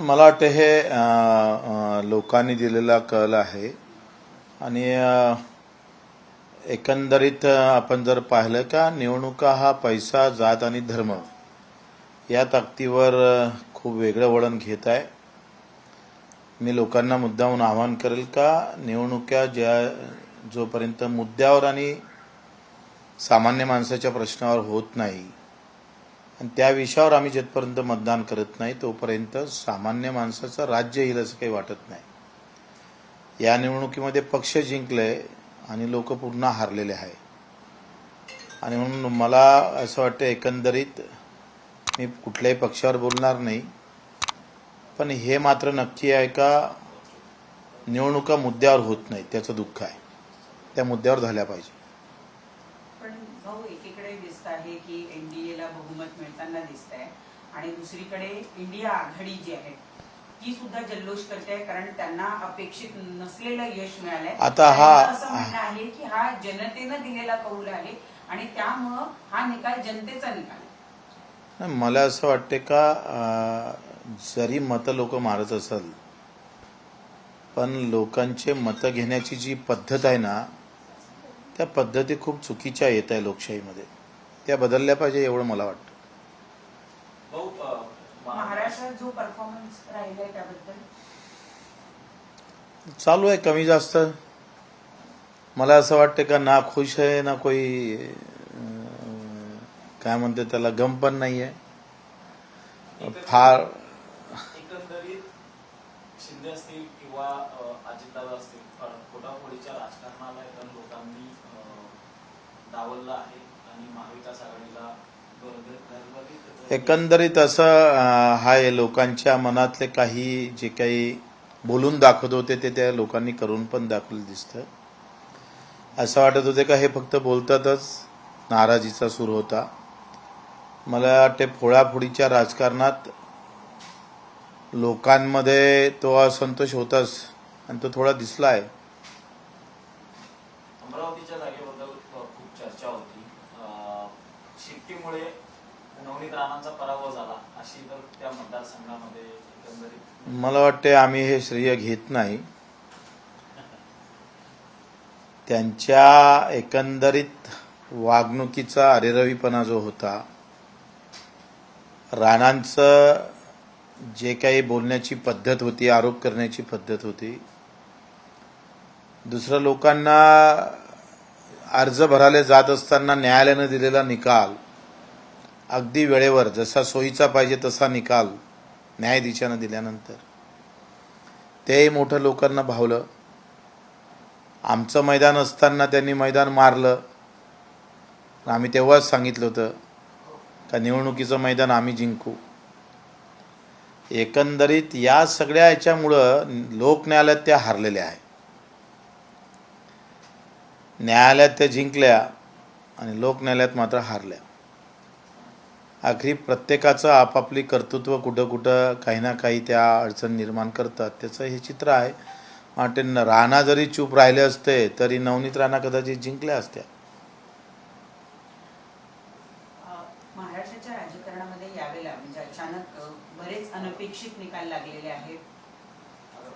मला वाटतं हे लोकांनी दिलेला कल आहे. आणि एकंदरीत आपण जर पाहिलं का निवडणुका हा पैसा जात आणि धर्म या ताकदीवर खूप वेगळं वळण घेत आहे. मी लोकांना मुद्दाहून आवाहन करेल का निवडणुका ज्या जोपर्यंत मुद्द्यावर आणि सामान्य माणसाच्या प्रश्नावर होत नाही आणि त्या विषयावर आम्ही जिथपर्यंत मतदान करत नाही तोपर्यंत सामान्य माणसाचं राज्य येईल असं काही वाटत नाही. या निवडणुकीमध्ये पक्ष जिंकले आणि लोक पुन्हा हारलेले आहे. आणि म्हणून मला असं वाटतं एकंदरीत मी कुठल्याही पक्षावर बोलणार नाही पण हे मात्र नक्की आहे का निवडणुका मुद्द्यावर होत नाही त्याचं दुःख आहे. त्या मुद्द्यावर झाल्या पाहिजे. पण भाऊ एकीकडे दिसत आहे की एनडीएला बहुमत मिळताना दिसत आहे. आणि दुसरीकडे इंडिया आघाडी जी आहे ती सुद्धा जल्लोष करते आहे कारण त्यांना अपेक्षित नसलेलं यश मिळालंय. आता हा- असं म्हणणं आहे की हा जनतेनं दिलेला कौल आहे आणि त्यामुळं हा निकाल जनतेचा निकाल मला असं वाटते का जरी मतं लोक मारत असेल पण लोकांचे मतं घेण्याची जी पद्धत आहे ना त्या पद्धती खूप चुकीच्या येत आहे लोकशाहीमध्ये. त्या बदलल्या पाहिजे एवढं मला वाटतं. भाऊ अ, महा- महाराष्ट्रात जो परफॉर्मन्स राहिलाय त्याबद्दल? चालू आहे कमी जास्त. मला असं वाटतं का ना खुश आहे ना कोई काय म्हणते त्याला गम पण नाही आहे फार एकंदरीत शिंदे असतील किंवा अजितदादा असतील राजकारणाला लोकांनी डावललं आहे. एकंदरीत असं आहे लोकांच्या मनातले काही जे काही बोलून दाखवत होते ते त्या लोकांनी करून पण दाखवलं दिसतं. असं वाटत होते का हे फक्त बोलतातच नाराजीचा सूर होता. मला वाटते फोडाफोडीच्या राजकारणात लोकांमध्ये तो असंतोष होताच आणि तो थोडा दिसला आहे अमरावतीच्या जागेबद्दल अ, खूप चर्चा होती अ, शिट्टीमुळे नवनीत राणांचा पराभव झाला अशी तर त्या मतदारसंघामध्ये एकंदरीत मला वाटते आम्ही हे श्रेय घेत नाही. त्यांच्या एकंदरीत वागणुकीचा अरेरवीपणा जो होता राणांचं जे काही बोलण्याची पद्धत होती आरोप करण्याची पद्धत होती दुसरं लोकांना अर्ज भरायला जात असताना न्यायालयानं दिलेला निकाल अगदी वेळेवर जसा सोयीचा पाहिजे तसा निकाल न्यायाधीशानं दिल्यानंतर. तेही मोठं लोकांना भावलं. आमचं मैदान असताना त्यांनी मैदान मारलं. आम्ही तेव्हाच सांगितलं होतं का निवडणुकीचं मैदान आम्ही जिंकू. एकंदरीत या सगळ्या याच्यामुळं लोक न्यायालयात त्या हारलेल्या आहे न्यायालयात त्या जिंकल्या आणि लोक न्यायालयात मात्र हारल्या. आखरी प्रत्येकाचं आपापली कर्तृत्व कुठं कुठं काही ना काही त्या अडचण निर्माण करतात. त्याचं हे चित्र आहे. वाटेन राणा जरी चूप राहिले असते तरी नवनीत राणा कदाचित जिंकल्या असत्या. महाराष्ट्राच्या राजकारणामध्ये यावेळेला म्हणजे अचानक बरेच अनपेक्षित निकाल लागलेले आहेत.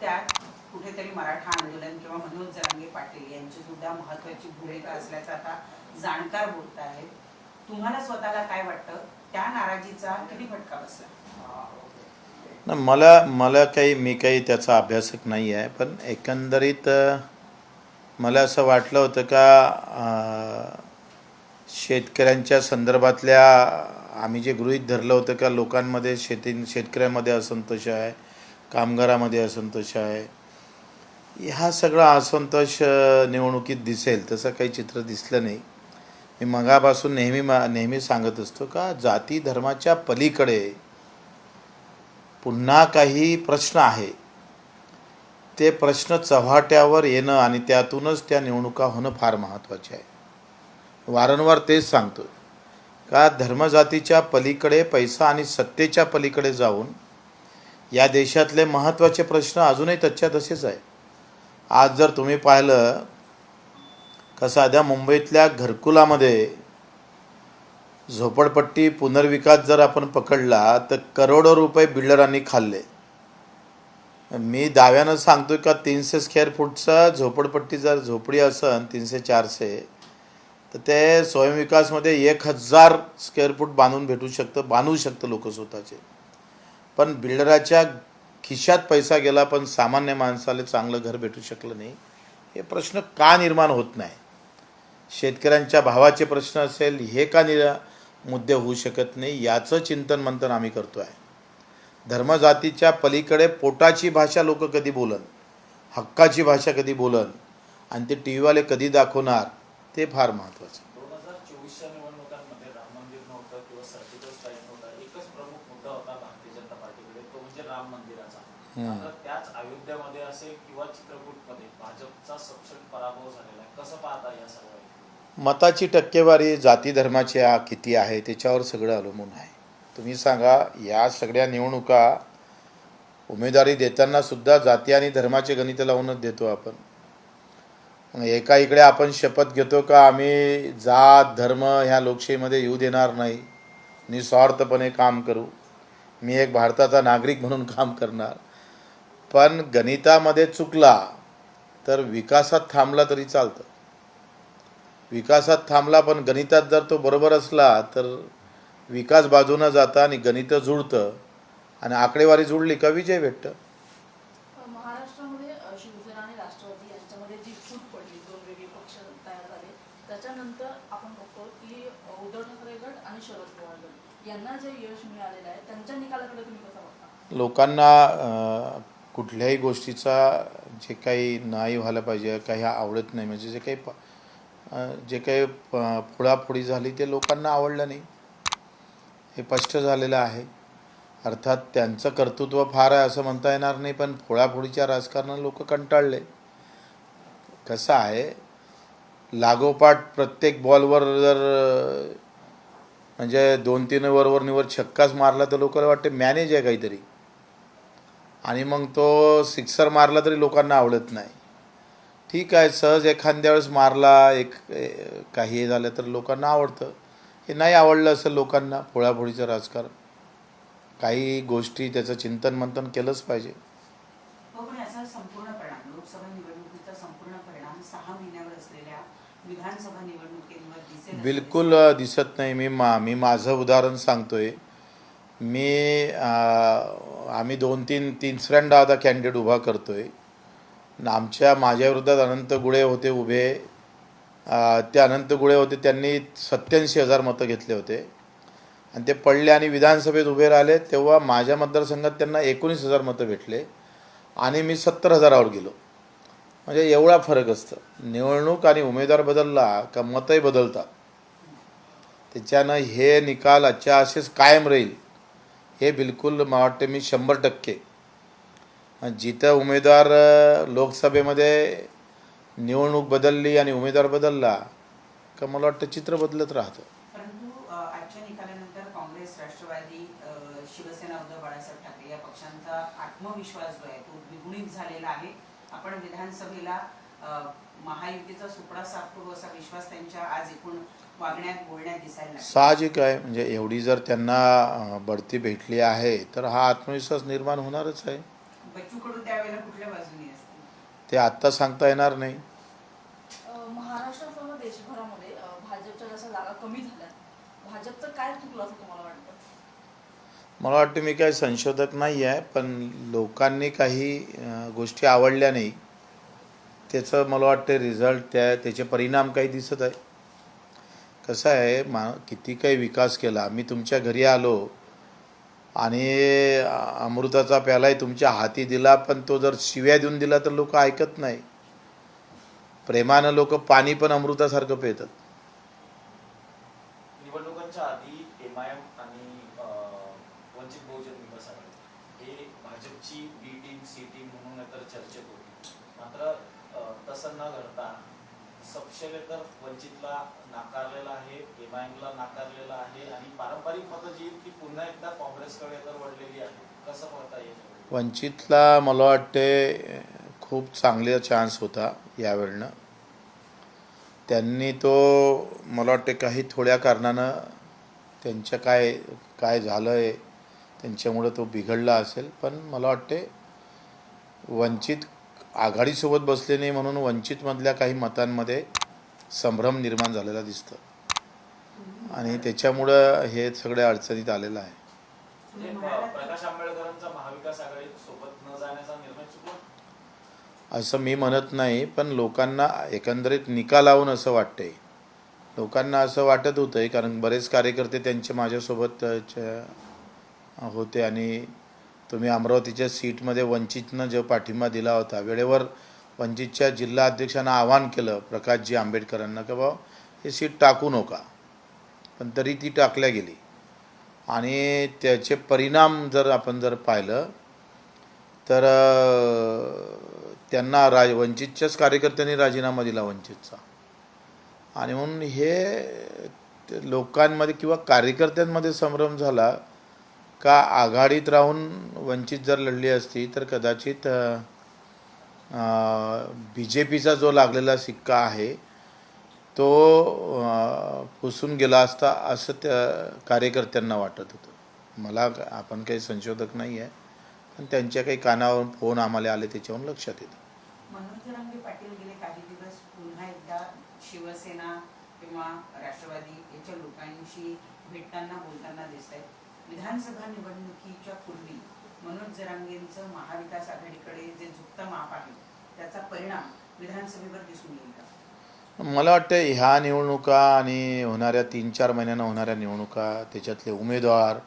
त्यात कुठेतरी मराठा आंदोलन किंवा मनोज जरांगे पाटील यांची सुद्धा महत्वाची भूमिका असल्याचं आता जाणकार बोलत आहेत तुम्हाला स्वतःला काय वाटतं? त्या नाराजीचा किती फटका बसला? मला मला काही मी काही त्याचा अभ्यासक नाही आहे पण एकंदरीत मला असं वाटलं होतं का शेतकऱ्यांच्या संदर्भातल्या आम्ही जे गृहीत धरलं होतं का लोकांमध्ये शेती शेतकऱ्यांमध्ये असंतोष आहे कामगारामध्ये असंतोष आहे हा सगळा असंतोष निवडणुकीत दिसेल तसं काही चित्र दिसलं नाही. मी मगापासून नेहमी नेहमी सांगत असतो का जाती धर्माच्या पलीकडे पुन्हा काही प्रश्न आहे. ते प्रश्न चव्हाट्यावर येणं आणि त्यातूनच त्या निवडणुका होणं फार महत्त्वाचे आहे. वारंवार तेच सांगतो का धर्मजातीच्या पलीकडे पैसा आणि सत्तेच्या पलीकडे जाऊन या देशातले महत्त्वाचे प्रश्न अजूनही तच्च्या तसेच आहे आज जर तुम्ही पाहिलं का साध्या मुंबईतल्या घरकुलामध्ये झोपडपट्टी पुनर्विकास जर आपण पकडला तर करोडो रुपये बिल्डरांनी खाल्ले. मी दाव्यानं सांगतोय का तीनशे स्क्वेअर फूटचा झोपडपट्टी जर झोपडी असन तीनशे चारशे तर ते स्वयंविकासमध्ये एक हजार स्क्वेअर फूट बांधून भेटू शकतं बांधू शकतं लोक स्वतःचे. पण बिल्डराच्या खिशात पैसा गेला पण सामान्य माणसाला चांगलं घर भेटू शकलं नाही हे प्रश्न का निर्माण होत नाही? शेतकऱ्यांच्या भावाचे प्रश्न असेल हे का निरा मुद्दे होऊ शकत नाही? याचं चिंतन मंथन आम्ही करतो आहे धर्मजातीच्या पलीकडे पोटाची भाषा लोक कधी बोलन? हक्काची भाषा कधी बोलन? आणि ते टी व्हीवाले कधी दाखवणार? ते फार महत्त्वाचं म्हणजे त्याच अयोध्यामध्ये असेल किंवा चित्रकूटमध्ये भाजपचा पराभव झालेला आहे. कसं पाहता या मताची टक्केवारी जाती धर्माच्या किती आहे त्याच्यावर सगळं अवलंबून आहे. तुम्ही सांगा या सगळ्या निवडणुका उमेदवारी देताना सुद्धा जाती आणि धर्माचे गणित लावूनच देतो आपण. मग एका इकडे आपण शपथ घेतो का आम्ही जात धर्म ह्या लोकशाहीमध्ये येऊ देणार नाही. निस्वार्थपणे काम करू. मी एक भारताचा नागरिक म्हणून काम करणार. पण गणितामध्ये चुकला तर विकासात थांबला तरी चालतं. विकासात थांबला पण गणितात जर तो बरोबर असला तर विकास बाजूनं जाता आणि गणितं जुळतं. आणि आकडेवारी जुळली का विजय भेटतं लोकांना कुठल्याही गोष्टीचा जे काही नाही व्हायला पाहिजे काही आवडत नाही म्हणजे जे काही जे काही प- फोडाफोडी झाली ते लोकांना आवडलं नाही. हे स्पष्ट झालेलं आहे. अर्थात त्यांचं कर्तृत्व फार आहे असं म्हणता येणार नाही पण फोडाफोडीच्या राजकारणात लोक कंटाळले. कसं आहे लागोपाठ प्रत्येक बॉलवर जर म्हणजे दोन तीन वरवर निवर छक्काच मारला तर लोकांना वाटते मॅनेज आहे काहीतरी. आणि मग तो सिक्सर मारला तरी लोकांना आवडत नाही. ठीक आहे सहज एखाद्या वेळेस मारला एक काही हे झालं तर लोकांना आवडतं. हे नाही आवडलं असेल लोकांना पोळापोळीचं राजकारण. काही गोष्टी त्याचं चिंतन मंथन केलंच पाहिजे. हो असं बिलकुल दिसत नाही. मी मा मी माझं उदाहरण सांगतोय. मी आम्ही दोन तीन तिसऱ्यांदा आता कॅन्डिडेट उभा करतोय. आमच्या माझ्या विरोधात अनंत गुळे होते उभे. ते अनंत गुळे होते त्यांनी सत्याऐंशी हजार मतं घेतले होते. आणि ते पडले आणि विधानसभेत उभे राहिले तेव्हा माझ्या मतदारसंघात त्यांना एकोणीस हजार मतं भेटले आणि मी सत्तर हजारावर गेलो. म्हणजे एवढा फरक असतं. निवडणूक आणि उमेदवार बदलला का मतही बदलतात. त्याच्यानं हे निकाल आजच्या असेच कायम राहील हे बिलकुल मला वाटते मी शंभर टक्के जिथं उमेदवार लोकसभेमध्ये निवडणूक बदलली आणि उमेदवार बदलला का मला वाटतं चित्र बदलत राहतं. परंतु अ, आजच्या निकालानंतर काँग्रेस राष्ट्रवादी अ, शिवसेना उद्धव बाळासाहेब ठाकरे या पक्षांचा आत्मविश्वास जो आहे तो द्विगुणित झालेला आहे. आपण विधानसभेला अ, महायुतीचा सुपडा साफ करू असा विश्वास त्यांच्या आज एकूण वागण्यात बोलण्यात दिसायला लागला. साहजिक आहे. म्हणजे एवढी जर त्यांना बढती भेटली आहे तर हा आत्मविश्वास निर्माण होणारच आहे. बच्चू कडू त्यावेळेला कुठल्या बाजूने असतील? ते आत्ता सांगता येणार नाही. महाराष्ट्रासह देशभरामध्ये अ, भाजपच्या जशा जागा कमी झाल्या भाजपचं काय चुकलं असं तुम्हाला वाटतं? मला वाटतं मी काही संशोधक नाही आहे पण लोकांनी काही अ, गोष्टी आवडल्या नाही. त्याचं मला वाटतं रिझल्ट त्या त्याचे परिणाम काही दिसत आहे. कसं आहे मा किती काही विकास केला. मी तुमच्या घरी आलो आणि अमृताचा प्यालाही तुमच्या हाती दिला पण तो जर शिव्या देऊन दिला तर लोक ऐकत नाही. प्रेमानं लोक पाणी पण अमृतासारखं पितात निवडणुकांच्या आधी एमआयएम आणि अं, वंचित बहुजन विकास आघाडी हे भाजपची बी टीम सी टीम म्हणून तर चर्चेत होती मात्र अं, तसं न घडता सपशेले वंचितला नाकारलेला आहे एमआयएमला नाकारलेला आहे आणि पारंपरिक मतं जी आहेत ती पुन्हा एकदा काँग्रेसकडे तर वळलेली आहे कसं पाहता येईल? वंचितला मला वाटते खूप चांगला चान्स होता यावेळनं. त्यांनी तो मला वाटते काही थोड्या कारणानं त्यांच्या काय काय झालं आहे त्यांच्यामुळं तो बिघडला असेल. पण मला वाटते वंचित आघाडीसोबत बसले नाही म्हणून वंचितमधल्या काही मतांमध्ये संभ्रम निर्माण झालेला दिसतं. आणि त्याच्यामुळं हे सगळ्या अडचणीत आलेलं आहे. म्हणजे, असं मी म्हणत नाही पण लोकांना एकंदरीत निकालावून असं वाटतंय. लोकांना असं वाटत होतंय कारण बरेच कार्यकर्ते त्यांचे माझ्यासोबत होते आणि तुम्ही अमरावतीच्या सीटमध्ये वंचितनं जो पाठिंबा दिला होता वेळेवर वंचितच्या जिल्हा अध्यक्षांना आवाहन केलं प्रकाशजी आंबेडकरांना की बाबा हे सीट टाकू नका. पण तरी ती टाकल्या गेली. आणि त्याचे परिणाम जर आपण जर पाहिलं तर त्यांना राज वंचितच्याच कार्यकर्त्यांनी राजीनामा दिला वंचितचा. आणि म्हणून हे लोकांमध्ये किंवा कार्यकर्त्यांमध्ये संभ्रम झाला का आघाडीत राहून वंचित जर लढली असती तर कदाचित बी जे पीचा जो लागलेला सिक्का आहे तो पुसून गेला असता असं त्या कार्यकर्त्यांना वाटत होतं. मला आपण काही संशोधक नाही आहे पण त्यांच्या काही कानावर फोन आम्हाला आले त्याच्यावरून लक्षात येतं. शिवसेना किंवा राष्ट्रवादी याच्या लोकांशी भेटताना बोलताना दिसत आहेत विधानसभा निवडणुकीच्या पूर्वी मनोज जरांगेंचं महाविकास आघाडीकडे जे झुकतं माप आहे त्याचा परिणाम विधानसभेवर दिसून येईल का? मला वाटतं ह्या निवडणुका आणि होणाऱ्या तीन चार महिन्यानं होणाऱ्या निवडणुका त्याच्यातले उमेदवार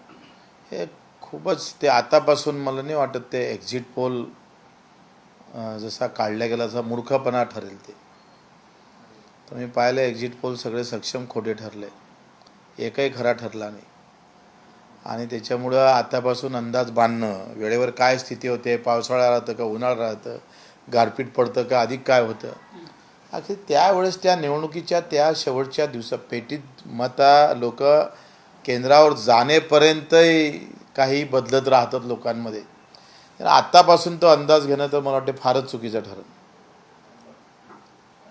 हे खूपच ते आतापासून मला नाही वाटत ते एक्झिट पोल जसा काढला गेला तसा मूर्खपणा ठरेल ते. तुम्ही पाहिलं एक्झिट पोल सगळे सक्षम खोटे ठरले. एकही खरा ठरला नाही. आणि त्याच्यामुळं आतापासून अंदाज बांधणं वेळेवर काय स्थिती होते पावसाळा राहतं का उन्हाळा राहतं गारपीट पडतं का अधिक काय होतं? अखेर त्यावेळेस त्या निवडणुकीच्या त्या शेवटच्या दिवसा पेटीत मता लोक केंद्रावर जाणेपर्यंतही काही बदलत राहतात लोकांमध्ये. तर आत्तापासून तो अंदाज घेणं तर मला वाटते फारच चुकीचं ठरत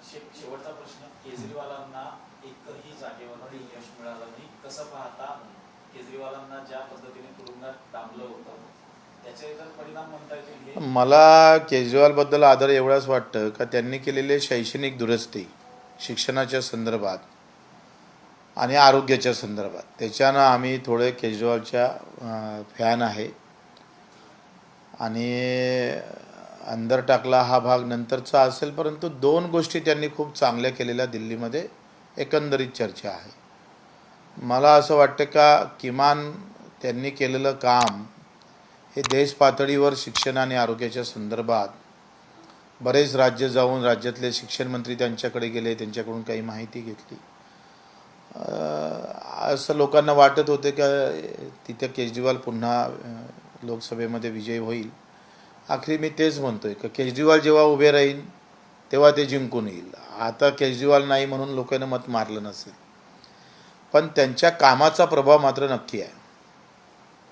शे- शेवटचा प्रश्न केजरीवालांना एकही जागेवर यश मिळालं नाही कसं पाहता केजरीवालांना ज्या पद्धतीने तुरुंगात डांबलं होतं त्याचे जर परिणाम म्हणता येतील हे मला केजरीवालबद्दल आदर एवढाच वाटतं का त्यांनी केलेले शैक्षणिक दुरुस्ती शिक्षणाच्या संदर्भात आणि आरोग्याच्या संदर्भात. त्याच्यानं आम्ही थोडे केजरीवालच्या फॅन आहे. आणि अंदर टाकला हा भाग नंतरचा असेल परंतु दोन गोष्टी त्यांनी खूप चांगल्या केलेल्या दिल्लीमध्ये एकंदरीत चर्चा आहे. मला असं वाटतं का किमान त्यांनी केलेलं काम हे देश पातळीवर शिक्षण आणि आरोग्याच्या संदर्भात बरेच राज्य जाऊन राज्यातले शिक्षण मंत्री त्यांच्याकडे गेले त्यांच्याकडून काही माहिती घेतली. असं लोकांना वाटत होते का तिथे केजरीवाल पुन्हा लोकसभेमध्ये विजयी होईल. आखरी मी तेच म्हणतो आहे का केजरीवाल जेव्हा उभे राहील तेव्हा ते जिंकून येईल. आता केजरीवाल नाही म्हणून लोकांनी मत मारलं नसेल. पण त्यांच्या कामाचा प्रभाव मात्र नक्की आहे.